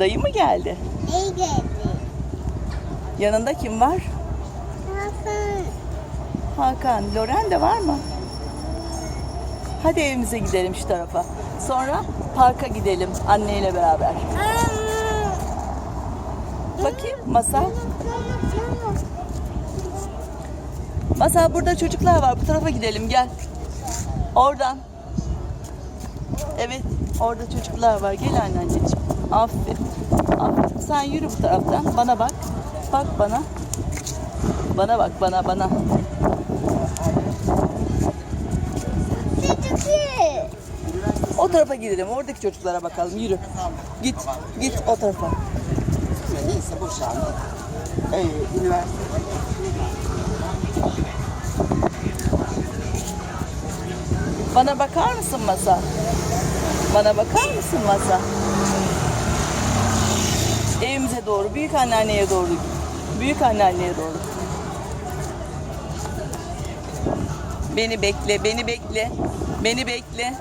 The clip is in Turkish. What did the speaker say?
Dayı mı geldi? İyi geldi. Yanında kim var? Hakan. Hakan. Loren de var mı? Hadi evimize gidelim şu tarafa. Sonra parka gidelim anneyle beraber. Bakayım Masal. Masal burada çocuklar var. Bu tarafa gidelim gel. Oradan. Evet orada çocuklar var. Gel anneciğim. Aferin. Aferin. Sen yürü bu taraftan. Bana bak. Bak bana. Bana bak bana bana. O tarafa gidelim. Oradaki çocuklara bakalım. Yürü. Git. Git o tarafa. Neyse boşandı. Ee, üniversite. Bana bakar mısın Masa? Bana bakar mısın Masa? Evimize doğru, büyük anneanneye doğru. Büyük anneanneye doğru. Beni bekle, beni bekle. Beni bekle.